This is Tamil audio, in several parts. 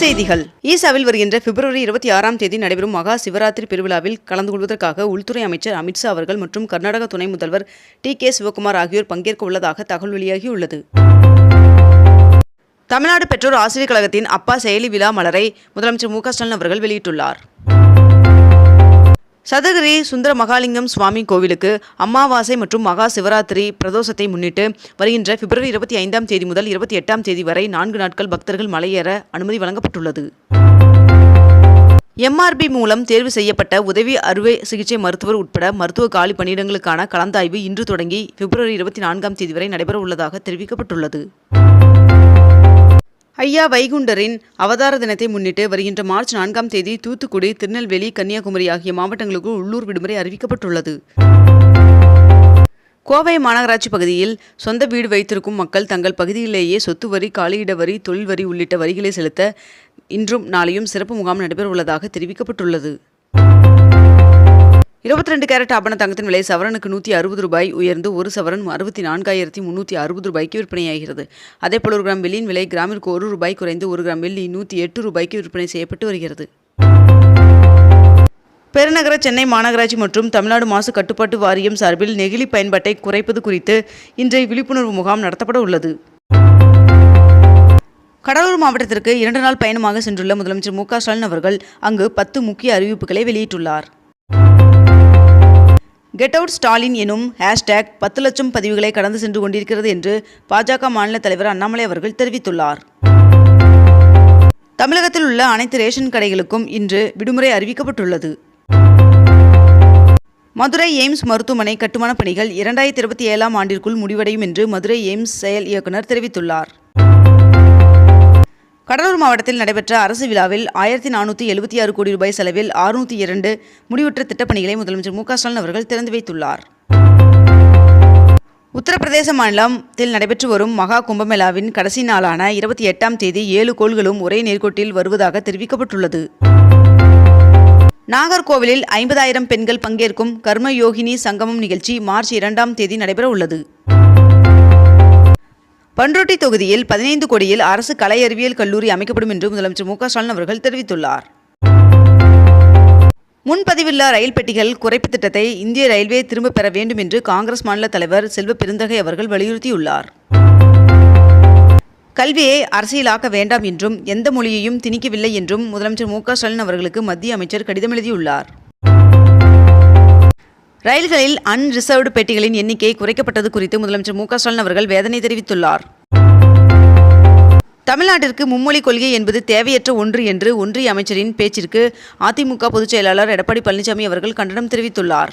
செய்திகள். ஈசாவில் வருகின்ற பிப்ரவரி இருபத்தி ஆறாம் தேதி நடைபெறும் மகா சிவராத்திரி பெருவிழாவில் கலந்து கொள்வதற்காக உள்துறை அமைச்சர் அமித்ஷா அவர்கள் மற்றும் கர்நாடக துணை முதல்வர் டி கே சிவகுமார் ஆகியோர் பங்கேற்க உள்ளதாக தகவல் வெளியாகியுள்ளது. தமிழ்நாடு பெற்றோர் ஆசிரியர் கழகத்தின் அப்பா செயலி விழா மலரை முதலமைச்சர் மு க ஸ்டாலின் அவர்கள் வெளியிட்டுள்ளார். சதகிரி சுந்தர மகாலிங்கம் சுவாமி கோவிலுக்கு அமாவாசை மற்றும் மகா சிவராத்திரி பிரதோஷத்தை முன்னிட்டு வருகின்ற பிப்ரவரி இருபத்தி ஐந்தாம் தேதி முதல் இருபத்தி எட்டாம் தேதி வரை நான்கு நாட்கள் பக்தர்கள் மலையேற அனுமதி வழங்கப்பட்டுள்ளது. எம்ஆர்பி மூலம் தேர்வு செய்யப்பட்ட உதவி அறுவை சிகிச்சை மருத்துவர் உட்பட மருத்துவ காலி பணியிடங்களுக்கான கலந்தாய்வு இன்று தொடங்கி பிப்ரவரி இருபத்தி நான்காம் தேதி வரை நடைபெற உள்ளதாக தெரிவிக்கப்பட்டுள்ளது. ஐயா வைகுண்டரின் அவதார தினத்தை முன்னிட்டு வருகின்ற மார்ச் நான்காம் தேதி தூத்துக்குடி திருநெல்வேலி கன்னியாகுமரி ஆகிய மாவட்டங்களுக்கு உள்ளூர் விடுமுறை அறிவிக்கப்பட்டுள்ளது. கோவை மாநகராட்சி பகுதியில் சொந்த வீடு வைத்திருக்கும் மக்கள் தங்கள் பகுதியிலேயே சொத்து வரி காலியிட வரி தொழில் வரி உள்ளிட்ட வரிகளை செலுத்த இன்றும் நாளையும் சிறப்பு முகாம் நடைபெற உள்ளதாக தெரிவிக்கப்பட்டுள்ளது. இருபத்தி ரெண்டு கேரட் ஆபண தங்கத்தின் விலை சவரனுக்கு நூற்றி அறுபது ரூபாய் உயர்ந்து ஒரு சவரன் அறுபத்தி நான்காயிரத்தி முந்நூற்றி அறுபது ரூபாய்க்கு விற்பனையாகிறது. அதேபோல் ஒரு கிராம் வெள்ளியின் விலை கிராமிற்கு ஒரு ரூபாய் குறைந்து ஒரு கிராம் வெள்ளி நூற்றி எட்டு ரூபாய்க்கு விற்பனை செய்யப்பட்டு வருகிறது. பெருநகர சென்னை மாநகராட்சி மற்றும் தமிழ்நாடு மாசு கட்டுப்பாட்டு வாரியம் சார்பில் நெகிழி பயன்பாட்டை குறைப்பது குறித்து இன்றைய விழிப்புணர்வு முகாம் நடத்தப்பட உள்ளது. கடலூர் மாவட்டத்திற்கு இரண்டு நாள் பயணமாக சென்றுள்ள முதலமைச்சர் மு க ஸ்டாலின் அவர்கள் அங்கு பத்து முக்கிய அறிவிப்புகளை வெளியிட்டுள்ளார். கெட் அவுட் ஸ்டாலின் எனும் ஹேஷ்டேக் பத்து லட்சம் பதிவுகளை கடந்து சென்று கொண்டிருக்கிறது என்று பாஜக மாநில தலைவர் அண்ணாமலை அவர்கள் தெரிவித்துள்ளார். தமிழகத்தில் உள்ள அனைத்து ரேஷன் கடைகளுக்கும் இன்று விடுமுறை அறிவிக்கப்பட்டுள்ளது. மதுரை எய்ம்ஸ் மருத்துவமனை கட்டுமான பணிகள் இரண்டாயிரத்தி இருபத்தி ஏழாம் ஆண்டிற்குள் முடிவடையும் என்று மதுரை எய்ம்ஸ் செயல் இயக்குநர் தெரிவித்துள்ளார். கடலூர் மாவட்டத்தில் நடைபெற்ற அரசு விழாவில் ஆயிரத்தி நானூற்றி எழுபத்தி ஆறு கோடி ரூபாய் செலவில் அறுநூற்றி இரண்டு முடிவுற்ற திட்டப்பணிகளை முதலமைச்சர் மு க ஸ்டாலின் அவர்கள் திறந்து வைத்துள்ளார். உத்தரப்பிரதேச மாநிலத்தில் நடைபெற்று வரும் மகா கும்பமேளாவின் கடைசி நாளான இருபத்தி எட்டாம் தேதி ஏழு கோள்களும் ஒரே நேர்கோட்டில் வருவதாக தெரிவிக்கப்பட்டுள்ளது. நாகர்கோவிலில் ஐம்பதாயிரம் பெண்கள் பங்கேற்கும் கர்மயோகினி சங்கமம் நிகழ்ச்சி மார்ச் இரண்டாம் தேதி நடைபெற உள்ளது பன்ருட்டி தொகுதியில் பதினைந்து கோடியில் அரசு கலை அறிவியல் கல்லூரி அமைக்கப்படும் என்று முதலமைச்சர் மு ஸ்டாலின் அவர்கள் தெரிவித்துள்ளார். முன்பதிவில்லா ரயில் பெட்டிகள் குறைப்பு திட்டத்தை இந்திய ரயில்வே திரும்பப் பெற வேண்டும் என்று காங்கிரஸ் மாநில தலைவர் செல்வ பெருந்தகை அவர்கள் வலியுறுத்தியுள்ளார். கல்வியை அரசியலாக்க வேண்டாம் என்றும் எந்த மொழியையும் திணிக்கவில்லை என்றும் முதலமைச்சர் மு ஸ்டாலின் அவர்களுக்கு மத்திய அமைச்சர் கடிதம் எழுதியுள்ளார். ரயில்களில் அன்ரிசர்வ்டு பெட்டிகளின் எண்ணிக்கை குறைக்கப்பட்டது குறித்து முதலமைச்சர் மு ஸ்டாலின் அவர்கள் வேதனை தெரிவித்துள்ளார். தமிழ்நாட்டிற்கு மும்மொழி கொள்கை என்பது தேவையற்ற ஒன்று என்று ஒன்றிய அமைச்சரின் பேச்சிற்கு அதிமுக பொதுச் செயலாளர் எடப்பாடி பழனிசாமி அவர்கள் கண்டனம் தெரிவித்துள்ளார்.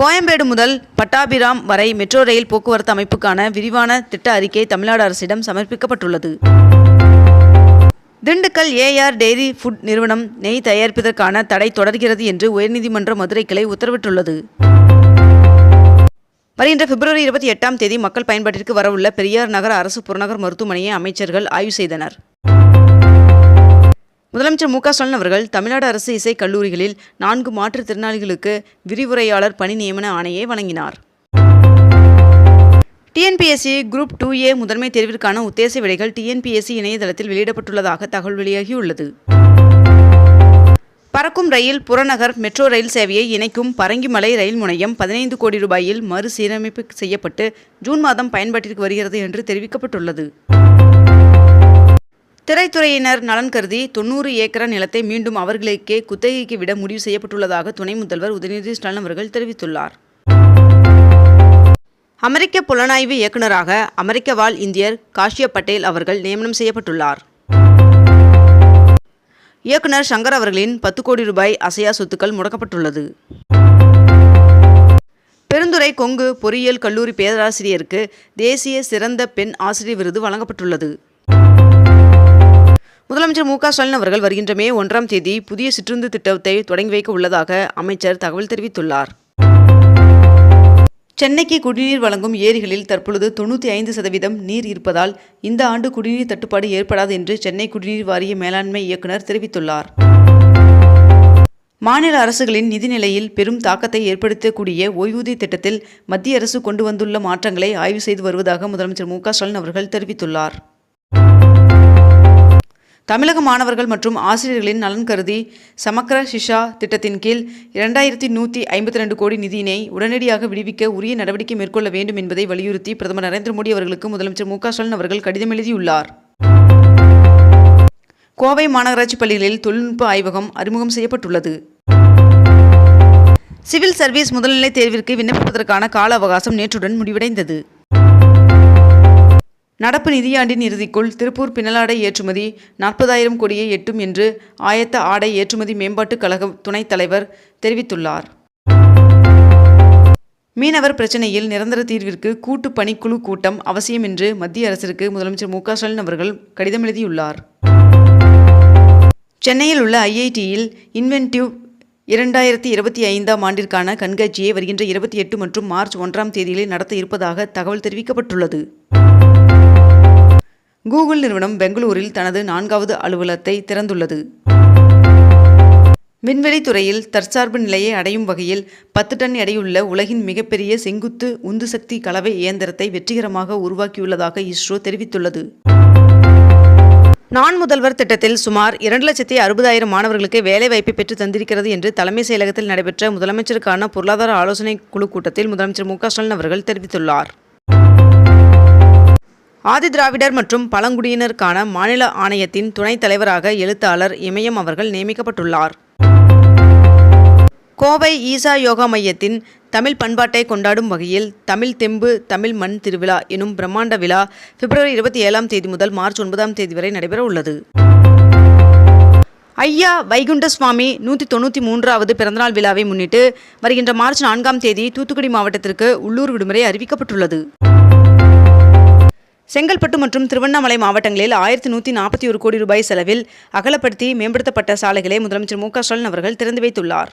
கோயம்பேடு முதல் பட்டாபிராம் வரை மெட்ரோ ரயில் போக்குவரத்து அமைப்புக்கான விரிவான திட்ட அறிக்கை தமிழ்நாடு அரசிடம் சமர்ப்பிக்கப்பட்டுள்ளது. திண்டுக்கல் ஏஆர் டெய்ரி ஃபுட் நிறுவனம் நெய் தயாரிப்பதற்கான தடை தொடர்கிறது என்று உயர்நீதிமன்ற மதுரை கிளை உத்தரவிட்டுள்ளது. வருகின்ற பிப்ரவரி இருபத்தி எட்டாம் தேதி மக்கள் பயன்பாட்டிற்கு வரவுள்ள பெரியார் நகர அரசு புறநகர் மருத்துவமனையை அமைச்சர்கள் ஆய்வு செய்தனர். முதலமைச்சர் மு க ஸ்டாலின் அவர்கள் தமிழ்நாடு அரசு இசை கல்லூரிகளில் நான்கு மாற்றுத்திறனாளிகளுக்கு விரிவுரையாளர் பணி நியமன ஆணையை வழங்கினார். டிஎன்பிஎஸ்சி குரூப் டூ ஏ முதன்மை தேர்விற்கான உத்தேச விடைகள் டிஎன்பிஎஸ்சி இணையதளத்தில் வெளியிடப்பட்டுள்ளதாக தகவல் வெளியாகியுள்ளது. பறக்கும் ரயில் புறநகர் மெட்ரோ ரயில் சேவையை இணைக்கும் பரங்கிமலை ரயில் முனையம் பதினைந்து கோடி ரூபாயில் மறுசீரமைப்பு செய்யப்பட்டு ஜூன் மாதம் பயன்பாட்டிற்கு வருகிறது என்று தெரிவிக்கப்பட்டுள்ளது. திரைத்துறையினர் நலன் கருதி தொண்ணூறு ஏக்கர் நிலத்தை மீண்டும் அவர்களுக்கே குத்தகைக்கு விட முடிவு செய்யப்பட்டுள்ளதாக துணை முதல்வர் உதயநிதி ஸ்டாலின் அவர்கள் தெரிவித்துள்ளார். அமெரிக்க புலனாய்வு இயக்குநராக அமெரிக்க வாழ் இந்தியர் காஷ்யப் பட்டேல் அவர்கள் நியமனம் செய்யப்பட்டுள்ளார். இயக்குனர் சங்கர் அவர்களின் பத்து கோடி ரூபாய் அசையா சொத்துக்கள் முடக்கப்பட்டுள்ளது. பெருந்துறை கொங்கு பொறியியல் கல்லூரி பேராசிரியருக்கு தேசிய சிறந்த பெண் ஆசிரியர் விருது வழங்கப்பட்டுள்ளது. முதலமைச்சர் மு க ஸ்டாலின் அவர்கள் வருகின்ற மே ஒன்றாம் தேதி புதிய சிற்றுந்து திட்டத்தை தொடங்கி வைக்க உள்ளதாக அமைச்சர் தகவல் தெரிவித்துள்ளார். சென்னைக்கு குடிநீர் வழங்கும் ஏரிகளில் தற்பொழுது தொண்ணூற்றி ஐந்து சதவீதம் நீர் இருப்பதால் இந்த ஆண்டு குடிநீர் தட்டுப்பாடு ஏற்படாது என்று சென்னை குடிநீர் வாரிய மேலாண்மை இயக்குநர் தெரிவித்துள்ளார். மாநில அரசுகளின் நிதிநிலையில் பெரும் தாக்கத்தை ஏற்படுத்தக்கூடிய ஓய்வூதிய திட்டத்தில் மத்திய அரசு கொண்டு வந்துள்ள மாற்றங்களை ஆய்வு செய்து வருவதாக முதலமைச்சர் மு க ஸ்டாலின் அவர்கள் தெரிவித்துள்ளார். தமிழக மாணவர்கள் மற்றும் ஆசிரியர்களின் நலன் கருதி சமக்கர சிஷா திட்டத்தின் கீழ் இரண்டாயிரத்தி நூற்றி ஐம்பத்தி ரெண்டு கோடி நிதியினை உடனடியாக விடுவிக்க உரிய நடவடிக்கை மேற்கொள்ள வேண்டும் என்பதை வலியுறுத்தி பிரதமர் நரேந்திர மோடி அவர்களுக்கு முதலமைச்சர் மு க ஸ்டாலின் அவர்கள் கடிதம் எழுதியுள்ளார். கோவை மாநகராட்சி பள்ளிகளில் தொழில்நுட்ப ஆய்வகம் அறிமுகம் செய்யப்பட்டுள்ளது. சிவில் சர்வீஸ் முதல்நிலை தேர்விற்கு விண்ணப்பிப்பதற்கான கால அவகாசம் நேற்றுடன் முடிவடைந்தது. நடப்பு நிதியாண்டின் இறுதிக்குள் திருப்பூர் பின்னலாடை ஏற்றுமதி நாற்பதாயிரம் கோடியை எட்டும் என்று ஆயத்த ஆடை ஏற்றுமதி மேம்பாட்டுக் கழக துணைத் தலைவர் தெரிவித்துள்ளார். மீனவர் பிரச்சினையில் நிரந்தர தீர்விற்கு கூட்டு பணிக்குழு கூட்டம் அவசியம் என்று மத்திய அரசிற்கு முதலமைச்சர் மு ஸ்டாலின் அவர்கள் கடிதம் எழுதியுள்ளார். சென்னையில் உள்ள ஐஐடியில் இன்வென்டிவ் இரண்டாயிரத்தி இருபத்தி ஐந்தாம் ஆண்டிற்கான கண்காட்சியை வருகின்ற இருபத்தி எட்டு மற்றும் மார்ச் ஒன்றாம் தேதிகளில் நடத்த இருப்பதாக தகவல் தெரிவிக்கப்பட்டுள்ளது. கூகுள் நிறுவனம் பெங்களூரில் தனது நான்காவது அலுவலகத்தை திறந்துள்ளது. விண்வெளி துறையில் தற்சார்பு நிலையை அடையும் வகையில் பத்து டன் எடையுள்ள உலகின் மிகப்பெரிய செங்குத்து உந்து சக்தி கலவை இயந்திரத்தை வெற்றிகரமாக உருவாக்கியுள்ளதாக இஸ்ரோ தெரிவித்துள்ளது. நான் முதல்வர் திட்டத்தில் சுமார் இரண்டு லட்சத்தி அறுபதாயிரம் மாணவர்களுக்கு வேலைவாய்ப்பை பெற்று தந்திருக்கிறது என்று தலைமை செயலகத்தில் நடைபெற்ற முதலமைச்சருக்கான பொருளாதார ஆலோசனை குழு கூட்டத்தில் முதலமைச்சர் மு க ஸ்டாலின் அவர்கள் தெரிவித்துள்ளார். ஆதி திராவிடர் மற்றும் பழங்குடியினருக்கான மாநில ஆணையத்தின் துணைத் தலைவராக எழுத்தாளர் இமயம் அவர்கள் நியமிக்கப்பட்டுள்ளார். கோவை ஈசா யோகா மையத்தின் தமிழ் பண்பாட்டை கொண்டாடும் வகையில் தமிழ் தெம்பு தமிழ் மண் திருவிழா எனும் பிரம்மாண்ட விழா பிப்ரவரி இருபத்தி ஏழாம் தேதி முதல் மார்ச் ஒன்பதாம் தேதி வரை நடைபெற உள்ளது ஐயா வைகுண்ட சுவாமி நூற்றி தொண்ணூற்றி மூன்றாவது பிறந்தநாள் விழாவை முன்னிட்டு வருகின்ற மார்ச் நான்காம் தேதி தூத்துக்குடி மாவட்டத்திற்கு உள்ளூர் விடுமுறை அறிவிக்கப்பட்டுள்ளது. செங்கல்பட்டு மற்றும் திருவண்ணாமலை மாவட்டங்களில் ஆயிரத்தி நூற்றி நாற்பத்தி ஒரு கோடி ரூபாய் செலவில் அகலப்படுத்தி மேம்படுத்தப்பட்ட சாலைகளை முதலமைச்சர் மு க ஸ்டாலின் அவர்கள் திறந்து வைத்துள்ளார்.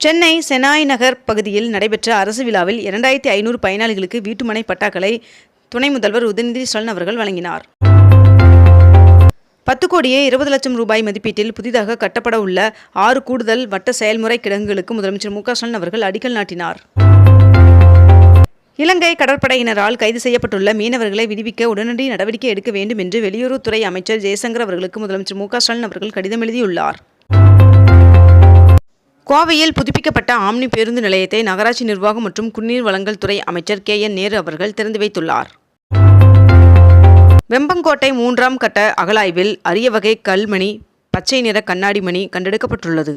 சென்னை செனாய் நகர் பகுதியில் நடைபெற்ற அரசு விழாவில் இரண்டாயிரத்தி ஐநூறு பயனாளிகளுக்கு வீட்டுமனை பட்டாக்களை துணை முதல்வர் உதயநிதி ஸ்டாலின் அவர்கள் வழங்கினார். பத்து கோடியே இருபது லட்சம் ரூபாய் மதிப்பீட்டில் புதிதாக கட்டப்பட உள்ள ஆறு கூடுதல் வட்ட செயல்முறை கிடங்குகளுக்கு முதலமைச்சர் மு க ஸ்டாலின் அவர்கள் அடிக்கல் நாட்டினார். இலங்கை கடற்படையினரால் கைது செய்யப்பட்டுள்ள மீனவர்களை விடுவிக்க உடனடி நடவடிக்கை எடுக்க வேண்டும் என்று வெளியுறவுத்துறை அமைச்சர் ஜெயசங்கர் அவர்களுக்கு முதலமைச்சர் மு ஸ்டாலின் அவர்கள் கடிதம் எழுதியுள்ளார். கோவையில் புதுப்பிக்கப்பட்ட ஆம்னி பேருந்து நிலையத்தை நகராட்சி நிர்வாகம் மற்றும் குடிநீர் வழங்கல் துறை அமைச்சர் கே என் நேரு அவர்கள் திறந்து வைத்துள்ளார். வெம்பங்கோட்டை மூன்றாம் கட்ட அகலாய்வில் அரிய வகை கல்மணி பச்சை நிற கண்ணாடி மணி கண்டெடுக்கப்பட்டுள்ளது.